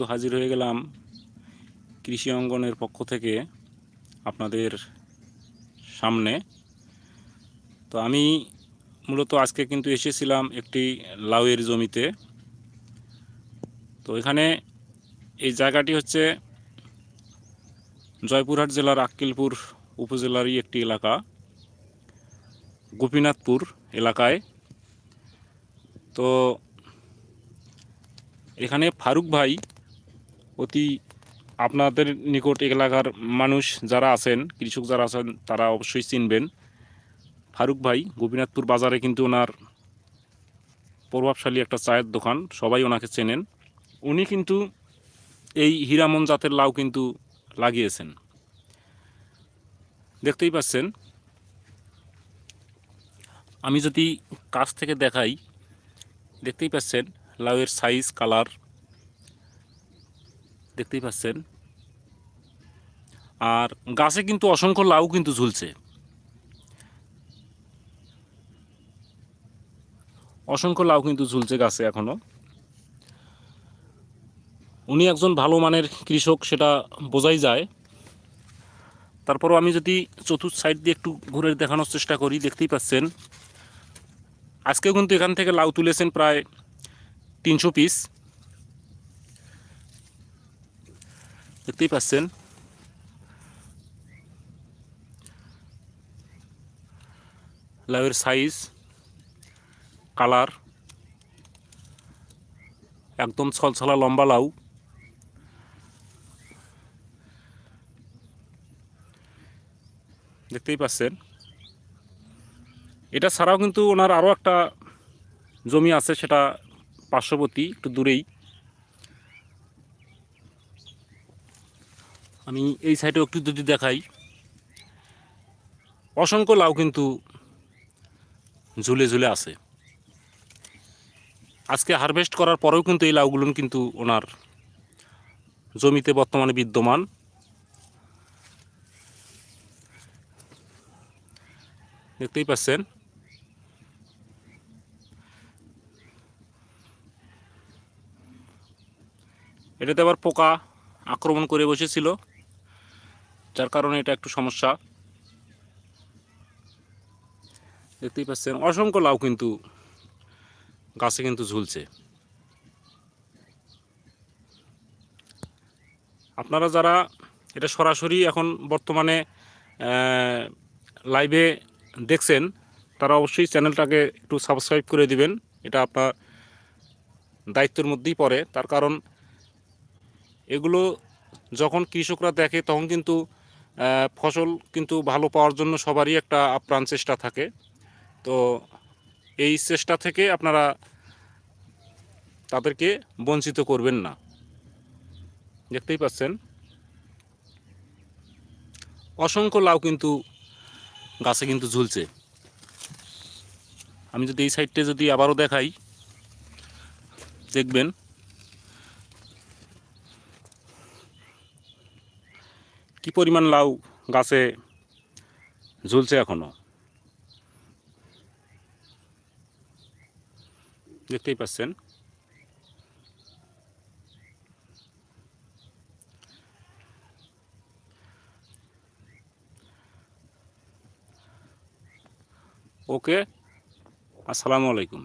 তো হাজির হয়ে গেলাম কৃষি অঙ্গনের পক্ষ থেকে আপনাদের সামনে। তো আমি মূলত আজকে কিন্তু এসেছিলাম একটি লাউয়ের জমিতে। তো এখানে এই জায়গাটি হচ্ছে জয়পুরহাট জেলার আক্কিলপুর উপজেলারই একটি এলাকা, গোপীনাথপুর এলাকায়। তো এখানে ফারুক ভাই অতি আপনাদের নিকট এলাকার মানুষ যারা আছেন, কৃষক যারা আছেন, তারা অবশ্যই চিনবেন। ফারুক ভাই, গোপীনাথপুর বাজারে কিন্তু ওনার প্রভাবশালী একটা চায়ের দোকান, সবাই ওনাকে চেনেন। উনি কিন্তু এই হীরামন জাতের লাউ কিন্তু লাগিয়েছেন। দেখতেই পাচ্ছেন, আমি যদি কাছ থেকে দেখাই, দেখতেই পাচ্ছেন, লাউয়ের সাইজ কালার দেখতেই পাচ্ছেন। আর গাছে কিন্তু অসংখ্য লাউ কিন্তু ঝুলছে। অসংখ্য লাউ কিন্তু ঝুলছে গাছে এখনও। উনি একজন ভালো মানের কৃষক, সেটা বোঝাই যায়। তারপরও আমি যদি চতুর্থ সাইড দিয়ে একটু ঘুরে দেখানোর চেষ্টা করি, দেখতেই পাচ্ছেন। আজকেও কিন্তু এখান থেকে লাউ তুলেছেন প্রায় তিনশো পিস। দেখতেই পাচ্ছেন। লাউয়ের সাইজ কালার একদম ছলছলা লম্বা লাউ। দেখতেই পাচ্ছেন। এটা ছাড়াও কিন্তু ওনার আরও একটা জমি আছে, সেটা পার্শ্ববর্তী, একটু দূরেই। আমি এই সাইডেও একটু যদি দেখাই, অসংখ্য লাউ কিন্তু ঝুলে ঝুলে আছে। আজকে হারভেস্ট করার পরেও কিন্তু এই লাউগুলো কিন্তু ওনার জমিতে বর্তমানে বিদ্যমান। দেখতেই পাচ্ছেন? এটাতে আবার পোকা আক্রমণ করে বসেছিল। যার কারণে এটা একটু সমস্যা। দেখতেই পাচ্ছেন, অসংখ্য লাউ কিন্তু গাছে কিন্তু ঝুলছে। আপনারা যারা এটা সরাসরি এখন বর্তমানে লাইভে দেখছেন, তারা অবশ্যই চ্যানেলটাকে একটু সাবস্ক্রাইব করে দিবেন। এটা আপনার দায়িত্বের মধ্যেই পড়ে। তার কারণ এগুলো যখন কৃষকরা দেখে, তখন কিন্তু ফসল কিন্তু ভালো পাওয়ার জন্য সবারই একটা আপ্রাণ চেষ্টা থাকে। তো এই চেষ্টা থেকে আপনারা তাদেরকে বঞ্চিত করবেন না। দেখতেই পাচ্ছেন। অসংখ্য লাউ কিন্তু গাছে কিন্তু ঝুলছে। আমি যদি এই সাইডটা যদি আবারও দেখাই, দেখবেন কি পরিমাণ লাউ গাছে ঝুলছে এখনও? দেখতেই পাচ্ছেন। ওকে আসসালামু আলাইকুম।